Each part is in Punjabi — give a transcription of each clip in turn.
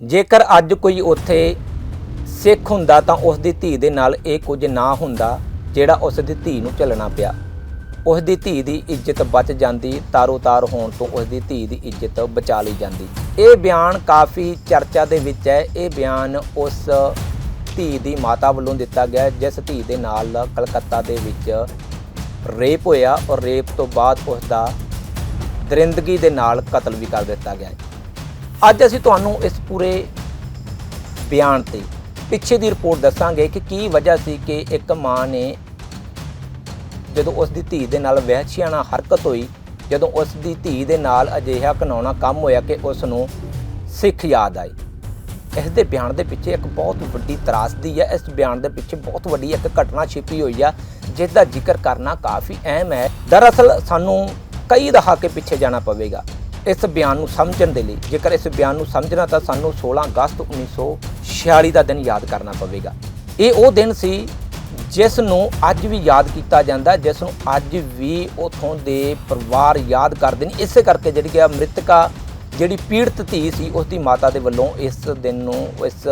ਜੇਕਰ ਅੱਜ ਕੋਈ ਉੱਥੇ ਸਿੱਖ ਹੁੰਦਾ ਤਾਂ ਉਸ ਦੀ ਧੀ ਦੇ ਨਾਲ ਇਹ ਕੁਝ ਨਾ ਹੁੰਦਾ ਜਿਹੜਾ ਉਸ ਦੀ ਧੀ ਨੂੰ ਝੱਲਣਾ ਪਿਆ। ਉਸ ਦੀ ਧੀ ਦੀ ਇੱਜ਼ਤ ਬਚ ਜਾਂਦੀ, ਤਾਰੋ-ਤਾਰ ਹੋਣ ਤੋਂ ਉਸ ਦੀ ਧੀ ਦੀ ਇੱਜ਼ਤ ਬਚਾ ਲਈ ਜਾਂਦੀ। ਇਹ ਬਿਆਨ ਕਾਫੀ ਚਰਚਾ ਦੇ ਵਿੱਚ ਹੈ। ਇਹ ਬਿਆਨ ਉਸ ਧੀ ਦੀ ਮਾਤਾ ਵੱਲੋਂ ਦਿੱਤਾ ਗਿਆ ਜਿਸ ਧੀ ਦੇ ਨਾਲ ਕਲਕੱਤਾ ਦੇ ਵਿੱਚ ਰੇਪ ਹੋਇਆ ਔਰ ਰੇਪ ਤੋਂ ਬਾਅਦ ਉਸ ਦਾ ਦਰਿੰਦਗੀ ਦੇ ਨਾਲ ਕਤਲ ਵੀ ਕਰ ਦਿੱਤਾ ਗਿਆ ਅੱਜ ਅਸੀਂ ਤੁਹਾਨੂੰ ਇਸ ਪੂਰੇ ਬਿਆਨ ਤੇ ਪਿੱਛੇ ਦੀ ਰਿਪੋਰਟ ਦੱਸਾਂਗੇ ਕਿ ਕੀ ਵਜ੍ਹਾ ਸੀ ਕਿ ਇੱਕ ਮਾਂ ਨੇ ਜਦੋਂ ਉਸ ਦੀ ਧੀ ਦੇ ਨਾਲ ਵਹਿਸ਼ੀਆਣਾ ਹਰਕਤ ਹੋਈ, ਜਦੋਂ ਉਸ ਦੀ ਧੀ ਦੇ ਨਾਲ ਅਜਿਹਾ ਘਨਾਉਣਾ ਕੰਮ ਹੋਇਆ ਕਿ ਉਸ ਨੂੰ ਸਿੱਖ ਯਾਦ ਆਏ ਇਸ ਦੇ ਬਿਆਨ ਦੇ ਪਿੱਛੇ ਇੱਕ ਬਹੁਤ ਵੱਡੀ ਤਰਾਸਦੀ ਹੈ। ਇਸ ਬਿਆਨ ਦੇ ਪਿੱਛੇ ਬਹੁਤ ਵੱਡੀ ਇੱਕ ਘਟਨਾ ਛਿਪੀ ਹੋਈ ਆ ਜਿਸ ਦਾ ਜ਼ਿਕਰ ਕਰਨਾ ਕਾਫੀ ਅਹਿਮ ਹੈ। ਦਰਅਸਲ ਸਾਨੂੰ ਕਈ ਦਹਾਕੇ ਪਿੱਛੇ ਜਾਣਾ ਪਵੇਗਾ। ਇਸ ਬਿਆਨ ਨੂੰ ਸਮਝਣ ਦੇ ਲਈ ਜੇਕਰ ਇਸ ਬਿਆਨ ਨੂੰ ਸਮਝਣਾ ਤਾਂ ਸਾਨੂੰ 16 ਅਗਸਤ 1946 ਦਾ ਦਿਨ ਯਾਦ ਕਰਨਾ ਪਵੇਗਾ। ਇਹ ਉਹ ਦਿਨ ਸੀ ਜਿਸ ਨੂੰ ਅੱਜ ਵੀ ਯਾਦ ਕੀਤਾ ਜਾਂਦਾ ਜਿਸ ਨੂੰ ਅੱਜ ਵੀ ਉਥੋਂ ਦੇ ਪਰਿਵਾਰ ਯਾਦ ਕਰਦੇ ਨੇ। ਇਸੇ ਕਰਕੇ ਜਿਹੜੀ ਕਿ ਆ ਮ੍ਰਿਤਕਾ ਜਿਹੜੀ ਪੀੜਤ ਧੀ ਸੀ ਉਸ ਦੀ ਮਾਤਾ ਦੇ ਵੱਲੋਂ ਇਸ ਦਿਨ ਨੂੰ ਇਸ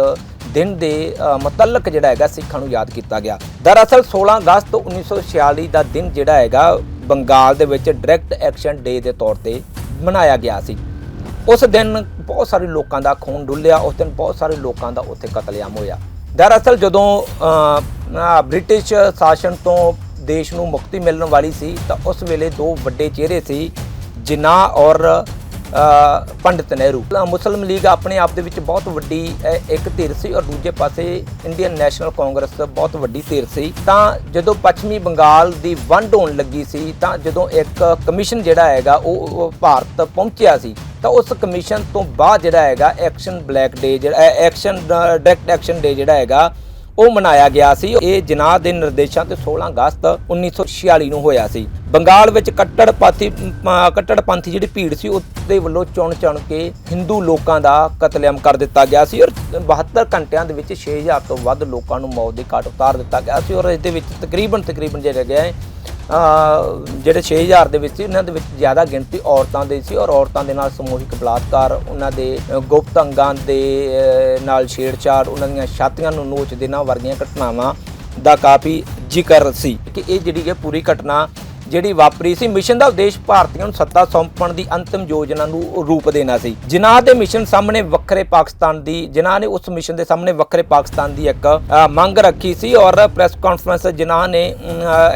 ਦਿਨ ਦੇ ਅ, ਮੁਤਲਕ ਜਿਹੜਾ ਹੈਗਾ ਸਿੱਖਾਂ ਨੂੰ ਯਾਦ ਕੀਤਾ ਗਿਆ। ਦਰਅਸਲ 16 ਅਗਸਤ 1946 ਦਾ ਦਿਨ ਜਿਹੜਾ ਹੈਗਾ ਬੰਗਾਲ ਦੇ ਵਿੱਚ ਡਾਇਰੈਕਟ ਐਕਸ਼ਨ ਡੇ ਦੇ ਤੌਰ ਤੇ ਮਨਾਇਆ ਗਿਆ ਸੀ। ਉਸ ਦਿਨ ਬਹੁਤ ਸਾਰੇ ਲੋਕਾਂ ਦਾ ਖੂਨ ਡੁੱਲਿਆ, ਉਸ ਦਿਨ ਬਹੁਤ ਸਾਰੇ ਲੋਕਾਂ ਦਾ ਉੱਥੇ ਕਤਲੇਆਮ ਹੋਇਆ। ਦਰਅਸਲ ਜਦੋਂ ਬ੍ਰਿਟਿਸ਼ ਸ਼ਾਸਨ ਤੋਂ ਦੇਸ਼ ਨੂੰ ਮੁਕਤੀ ਮਿਲਣ ਵਾਲੀ ਸੀ ਤਾਂ ਉਸ ਵੇਲੇ ਦੋ ਵੱਡੇ ਚਿਹਰੇ ਸੀ ਜਿਨਾਹ ਔਰ ਪੰਡਿਤ ਨਹਿਰੂ। ਮੁਸਲਿਮ ਲੀਗ ਆਪਣੇ ਆਪ ਦੇ ਵਿੱਚ ਬਹੁਤ ਵੱਡੀ ਇੱਕ ਧਿਰ ਸੀ ਔਰ ਦੂਜੇ ਪਾਸੇ ਇੰਡੀਅਨ ਨੈਸ਼ਨਲ ਕਾਂਗਰਸ ਬਹੁਤ ਵੱਡੀ ਧਿਰ ਸੀ। ਤਾਂ ਜਦੋਂ ਪੱਛਮੀ ਬੰਗਾਲ ਦੀ ਵੰਡ ਹੋਣ ਲੱਗੀ ਸੀ, ਤਾਂ ਜਦੋਂ ਇੱਕ ਕਮਿਸ਼ਨ ਜਿਹੜਾ ਹੈਗਾ, ਉਹ ਭਾਰਤ ਪਹੁੰਚਿਆ ਸੀ, ਤਾਂ ਉਸ ਕਮਿਸ਼ਨ ਤੋਂ ਬਾਅਦ ਜਿਹੜਾ ਹੈਗਾ, ਐਕਸ਼ਨ ਬਲੈਕ ਡੇ ਜਿਹੜਾ ਐਕਸ਼ਨ ਡਾਇਰੈਕਟ ਐਕਸ਼ਨ ਡੇ ਜਿਹੜਾ ਹੈਗਾ ਉਹ ਮਨਾਇਆ ਗਿਆ ਸੀ। ਇਹ ਜਨਾਹ ਦੇ ਨਿਰਦੇਸ਼ਾਂ ਤੇ 16 ਅਗਸਤ 1946 ਨੂੰ ਹੋਇਆ ਸੀ। ਬੰਗਾਲ ਵਿੱਚ ਕੱਟੜ ਪਾਥੀ ਕੱਟੜ ਪੰਥੀ ਜਿਹੜੀ ਭੀੜ ਸੀ, ਉਹਦੇ ਵੱਲੋਂ ਚੁਣ ਚੁਣ ਕੇ ਹਿੰਦੂ ਲੋਕਾਂ ਦਾ ਕਤਲੇਆਮ ਕਰ ਦਿੱਤਾ ਗਿਆ ਸੀ ਔਰ 72 ਘੰਟਿਆਂ ਦੇ ਵਿੱਚ 6000 ਤੋਂ ਵੱਧ ਲੋਕਾਂ ਨੂੰ ਮੌਤ ਦੇ ਘਾਟ ਉਤਾਰ ਦਿੱਤਾ ਗਿਆ ਸੀ ਔਰ ਇਸ ਦੇ ਵਿੱਚ ਤਕਰੀਬਨ ਤਕਰੀਬਨ ਜਿਹੜਾ ਗਿਆ ਹੈ ਜਿਹੜੇ 6000 ਦੇ ਵਿੱਚ ਸੀ, ਉਹਨਾਂ ਦੇ ਵਿੱਚ ਜ਼ਿਆਦਾ ਗਿਣਤੀ ਔਰਤਾਂ ਦੇ ਸੀ ਔਰ ਔਰਤਾਂ ਦੇ ਨਾਲ ਸਮੂਹਿਕ ਬਲਾਤਕਾਰ ਉਹਨਾਂ ਦੇ ਗੁਪਤ ਅੰਗਾਂ ਦੇ ਨਾਲ ਛੇੜਛਾੜ ਉਹਨਾਂ ਦੀਆਂ ਛਾਤੀਆਂ ਨੂੰ ਨੋਚ ਦੇਣਾ ਵਰਗੀਆਂ ਘਟਨਾਵਾਂ ਦਾ ਕਾਫੀ ਜ਼ਿਕਰ ਸੀ। ਕਿ ਇਹ ਜਿਹੜੀ ਹੈ ਪੂਰੀ ਘਟਨਾ ਜਿਹੜੀ ਵਾਪਰੀ ਸੀ, ਮਿਸ਼ਨ ਦਾ ਉਦੇਸ਼ ਭਾਰਤੀਆਂ ਨੂੰ ਸੱਤਾ ਸੌਂਪਣ ਦੀ ਅੰਤਿਮ ਯੋਜਨਾ ਨੂੰ ਰੂਪ ਦੇਣਾ ਸੀ। ਜਿਨ੍ਹਾਂ ਦੇ ਮਿਸ਼ਨ ਸਾਹਮਣੇ ਵੱਖਰੇ ਪਾਕਿਸਤਾਨ ਦੀ, ਜਿਨ੍ਹਾਂ ਨੇ ਉਸ ਮਿਸ਼ਨ ਦੇ ਸਾਹਮਣੇ ਵੱਖਰੇ ਪਾਕਿਸਤਾਨ ਦੀ ਇੱਕ ਮੰਗ ਰੱਖੀ ਸੀ ਔਰ ਪ੍ਰੈਸ ਕਾਨਫਰੰਸ ਜਿਨ੍ਹਾਂ ਨੇ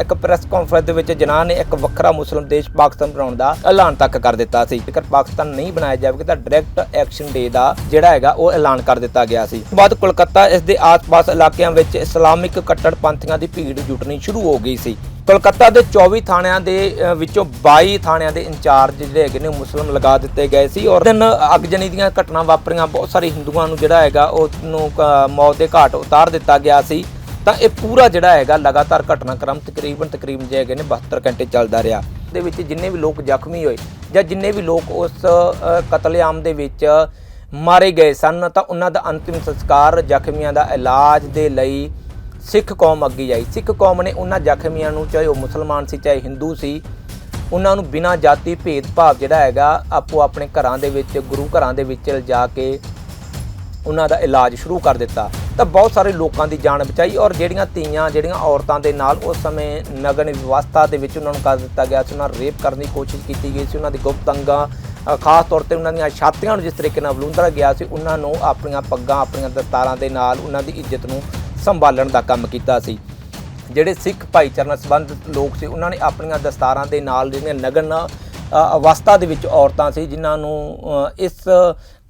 ਇੱਕ ਪ੍ਰੈਸ ਕਾਨਫਰੰਸ ਦੇ ਵਿੱਚ ਜਿਨ੍ਹਾਂ ਨੇ ਇੱਕ ਵੱਖਰਾ ਮੁਸਲਿਮ ਦੇਸ਼ ਪਾਕਿਸਤਾਨ ਬਣਾਉਣ ਦਾ ਐਲਾਨ ਤੱਕ ਕਰ ਦਿੱਤਾ ਸੀ। ਜੇਕਰ ਪਾਕਿਸਤਾਨ ਨਹੀਂ ਬਣਾਇਆ ਜਾਵੇਗਾ ਤਾਂ ਡਾਇਰੈਕਟ ਐਕਸ਼ਨ ਡੇ ਦਾ ਜਿਹੜਾ ਹੈਗਾ ਉਹ ਐਲਾਨ ਕਰ ਦਿੱਤਾ ਗਿਆ ਸੀ। ਬਾਅਦ ਕੋਲਕਾਤਾ ਇਸ ਦੇ ਆਸ-ਪਾਸ ਇਲਾਕਿਆਂ ਵਿੱਚ ਇਸਲਾਮਿਕ ਕੱਟੜਪੰਥੀਆਂ ਦੀ ਭੀੜ ਜੁਟਣੀ ਸ਼ੁਰੂ ਹੋ ਗਈ ਸੀ। ਕੋਲਕਾਤਾ ਦੇ 24 ਥਾਣਿਆਂ ਦੇ ਵਿੱਚੋਂ 22 ਥਾਣਿਆਂ ਦੇ ਇੰਚਾਰਜ ਜਿਹੜੇ ਹੈਗੇ ਨੇ ਮੁਸਲਮ ਲਗਾ ਦਿੱਤੇ ਗਏ ਸੀ ਔਰ ਦਿਨ ਅਗਜਨੀ ਦੀਆਂ ਘਟਨਾ ਵਾਪਰੀਆਂ। ਬਹੁਤ ਸਾਰੇ ਹਿੰਦੂਆਂ ਨੂੰ ਜਿਹੜਾ ਹੈਗਾ ਉਹ ਨੂੰ ਕ- ਮੌਤ ਦੇ ਘਾਟ ਉਤਾਰ ਦਿੱਤਾ ਗਿਆ ਸੀ। ਤਾਂ ਇਹ ਪੂਰਾ ਜਿਹੜਾ ਹੈਗਾ ਲਗਾਤਾਰ ਘਟਨਾਕ੍ਰਮ ਤਕਰੀਬਨ ਤਕਰੀਬਨ ਜੇ ਹੈਗੇ ਨੇ 72 ਘੰਟੇ ਚੱਲਦਾ ਰਿਹਾ। ਦੇ ਵਿੱਚ ਜਿੰਨੇ ਵੀ ਲੋਕ ਜ਼ਖਮੀ ਹੋਏ ਜਾਂ ਜਿੰਨੇ ਵੀ ਲੋਕ ਉਸ ਕਤਲੇਆਮ ਦੇ ਵਿੱਚ ਮਾਰੇ ਗਏ ਸਨ, ਤਾਂ ਉਹਨਾਂ ਦਾ ਅੰਤਿਮ ਸੰਸਕਾਰ ਜ਼ਖਮੀਆਂ ਦਾ ਇਲਾਜ ਦੇ ਲਈ ਸਿੱਖ ਕੌਮ ਅੱਗੇ ਆਈ। ਸਿੱਖ ਕੌਮ ਨੇ ਉਹਨਾਂ ਜ਼ਖਮੀਆਂ ਨੂੰ, ਚਾਹੇ ਉਹ ਮੁਸਲਮਾਨ ਸੀ, ਚਾਹੇ ਹਿੰਦੂ ਸੀ, ਉਹਨਾਂ ਨੂੰ ਬਿਨਾਂ ਜਾਤੀ ਭੇਦਭਾਵ ਜਿਹੜਾ ਹੈਗਾ, ਆਪੋ ਆਪਣੇ ਘਰਾਂ ਦੇ ਵਿੱਚ, ਗੁਰੂ ਘਰਾਂ ਦੇ ਵਿੱਚ ਲਿਜਾ ਕੇ ਉਹਨਾਂ ਦਾ ਇਲਾਜ ਸ਼ੁਰੂ ਕਰ ਦਿੱਤਾ। ਤਾਂ ਬਹੁਤ ਸਾਰੇ ਲੋਕਾਂ ਦੀ ਜਾਨ ਬਚਾਈ ਔਰ ਜਿਹੜੀਆਂ ਧੀਆਂ, ਜਿਹੜੀਆਂ ਔਰਤਾਂ ਦੇ ਨਾਲ ਉਸ ਸਮੇਂ ਨਗਨ ਵਿਵਸਥਾ ਦੇ ਵਿੱਚ ਉਹਨਾਂ ਨੂੰ ਕਰ ਦਿੱਤਾ ਗਿਆ ਸੀ, ਉਹਨਾਂ ਰੇਪ ਕਰਨ ਦੀ ਕੋਸ਼ਿਸ਼ ਕੀਤੀ ਗਈ ਸੀ, ਉਹਨਾਂ ਦੀ ਗੁਪਤ ਅੰਗਾਂ ਖਾਸ ਤੌਰ ਤੇ ਉਹਨਾਂ ਦੀਆਂ ਛਾਤੀਆਂ ਨੂੰ ਜਿਸ ਤਰੀਕੇ ਨਾਲ ਵਲੂੰਦਰਾ ਗਿਆ ਸੀ, ਉਹਨਾਂ ਨੂੰ ਆਪਣੀਆਂ ਪੱਗਾਂ, ਆਪਣੀਆਂ ਦਸਤਾਰਾਂ ਦੇ ਨਾਲ ਉਹਨਾਂ ਦੀ ਇੱਜ਼ਤ ਨੂੰ ਸੰਭਾਲਣ ਦਾ ਕੰਮ ਕੀਤਾ ਸੀ। ਜਿਹੜੇ ਸਿੱਖ ਭਾਈਚਾਰੇ ਨਾਲ ਸੰਬੰਧਿਤ ਲੋਕ ਸੀ, ਉਹਨਾਂ ਨੇ ਆਪਣੀਆਂ ਦਸਤਾਰਾਂ ਦੇ ਨਾਲ ਜਿਹੜੀਆਂ ਨਗਨ ਅਵਸਥਾ ਦੇ ਵਿੱਚ ਔਰਤਾਂ ਸੀ, ਜਿਨ੍ਹਾਂ ਨੂੰ ਇਸ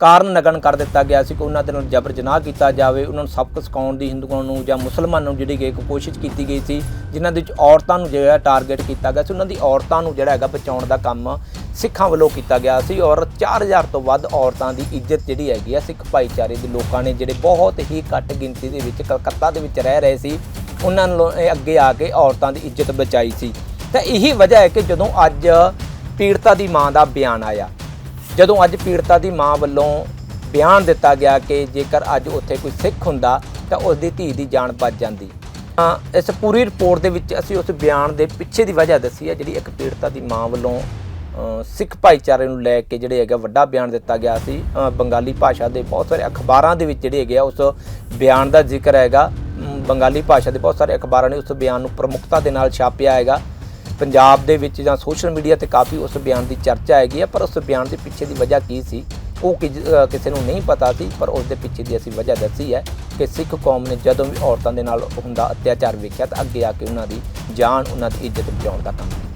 ਕਾਰਨ ਨਗਨ ਕਰ ਦਿੱਤਾ ਗਿਆ ਸੀ ਕਿ ਉਹਨਾਂ ਦੇ ਨਾਲ ਜਬਰ ਜਨਾਹ ਕੀਤਾ ਜਾਵੇ। ਉਹਨਾਂ ਨੂੰ ਸਬਕ ਸਿਖਾਉਣ ਦੀ, ਹਿੰਦੂਆਂ ਨੂੰ ਜਾਂ ਮੁਸਲਮਾਨਾਂ ਨੂੰ ਜਿਹੜੀ ਕਿ ਕੋਸ਼ਿਸ਼ ਕੀਤੀ ਗਈ ਸੀ, ਜਿਨ੍ਹਾਂ ਦੇ ਵਿੱਚ ਔਰਤਾਂ ਨੂੰ ਜਿਹੜਾ ਟਾਰਗੇਟ ਕੀਤਾ ਗਿਆ ਸੀ, ਉਹਨਾਂ ਦੀ ਔਰਤਾਂ ਨੂੰ ਜਿਹੜਾ ਹੈਗਾ ਬਚਾਉਣ ਦਾ ਕੰਮ ਸਿੱਖਾਂ ਵੱਲੋਂ ਕੀਤਾ ਗਿਆ ਸੀ ਔਰ 4000 ਤੋਂ ਵੱਧ ਔਰਤਾਂ ਦੀ ਇੱਜ਼ਤ ਜਿਹੜੀ ਹੈਗੀ ਆ ਸਿੱਖ ਭਾਈਚਾਰੇ ਦੇ ਲੋਕਾਂ ਨੇ ਜਿਹੜੇ ਬਹੁਤ ਹੀ ਘੱਟ ਗਿਣਤੀ ਦੇ ਵਿੱਚ ਕਲਕੱਤਾ ਦੇ ਵਿੱਚ ਰਹਿ ਰਹੇ ਸੀ, ਉਹਨਾਂ ਨੂੰ ਅੱਗੇ ਆ ਕੇ ਔਰਤਾਂ ਦੀ ਇੱਜ਼ਤ ਬਚਾਈ ਸੀ। ਤਾਂ ਇਹੀ ਵਜ੍ਹਾ ਹੈ ਕਿ ਜਦੋਂ ਅੱਜ ਪੀੜਤਾ ਦੀ ਮਾਂ ਦਾ ਬਿਆਨ ਆਇਆ, ਜਦੋਂ ਅੱਜ ਪੀੜਤਾ ਦੀ ਮਾਂ ਵੱਲੋਂ ਬਿਆਨ ਦਿੱਤਾ ਗਿਆ ਕਿ ਜੇਕਰ ਅੱਜ ਉੱਥੇ ਕੋਈ ਸਿੱਖ ਹੁੰਦਾ, ਤਾਂ ਉਸ ਦੀ ਧੀ ਦੀ ਜਾਨ ਬਚ ਜਾਂਦੀ। ਤਾਂ ਇਸ ਪੂਰੀ ਰਿਪੋਰਟ ਦੇ ਵਿੱਚ ਅਸੀਂ ਉਸ ਬਿਆਨ ਦੇ ਪਿੱਛੇ ਦੀ ਵਜ੍ਹਾ ਦੱਸੀ ਹੈ, ਜਿਹੜੀ ਇੱਕ ਪੀੜਤਾ ਦੀ ਮਾਂ ਵੱਲੋਂ ਸਿੱਖ ਭਾਈਚਾਰੇ ਨੂੰ ਲੈ ਕੇ ਜਿਹੜੇ ਹੈਗਾ ਵੱਡਾ ਬਿਆਨ ਦਿੱਤਾ ਗਿਆ ਸੀ। ਬੰਗਾਲੀ ਭਾਸ਼ਾ ਦੇ ਬਹੁਤ ਸਾਰੇ ਅਖਬਾਰਾਂ ਦੇ ਵਿੱਚ ਜਿਹੜੇ ਹੈਗੇ ਆ, ਉਸ ਬਿਆਨ ਦਾ ਜ਼ਿਕਰ ਹੈਗਾ। ਬੰਗਾਲੀ ਭਾਸ਼ਾ ਦੇ ਬਹੁਤ ਸਾਰੇ ਅਖਬਾਰਾਂ ਨੇ ਉਸ ਬਿਆਨ ਨੂੰ ਪ੍ਰਮੁੱਖਤਾ ਦੇ ਨਾਲ ਛਾਪਿਆ ਹੈਗਾ। ਪੰਜਾਬ ਦੇ ਵਿੱਚ ਜਾਂ ਸੋਸ਼ਲ ਮੀਡੀਆ ਤੇ ਕਾਫੀ ਉਸ ਬਿਆਨ ਦੀ ਚਰਚਾ ਹੈਗੀ ਹੈ ਪਰ ਉਸ ਬਿਆਨ ਦੇ ਪਿੱਛੇ ਦੀ ਵਜ੍ਹਾ ਕੀ ਸੀ? ਉਹ ਕਿ- ਕਿਸੇ ਨੂੰ ਨਹੀਂ ਪਤਾ ਸੀ, ਪਰ ਉਸ ਦੇ ਪਿੱਛੇ ਦੀ ਅਸੀਂ ਵਜ੍ਹਾ ਦੱਸੀ ਹੈ ਕਿ ਸਿੱਖ ਕੌਮ ਨੇ ਜਦੋਂ ਵੀ ਔਰਤਾਂ ਦੇ ਨਾਲ ਹੁੰਦਾ ਅਤਿਆਚਾਰ ਵੇਖਿਆ ਤਾਂ ਅੱਗੇ ਆ ਕੇ ਉਹਨਾਂ ਦੀ ਜਾਨ, ਉਹਨਾਂ ਦੀ ਇੱਜ਼ਤ ਬਚਾਉਣ ਦਾ ਕੰਮ ਕੀਤਾ।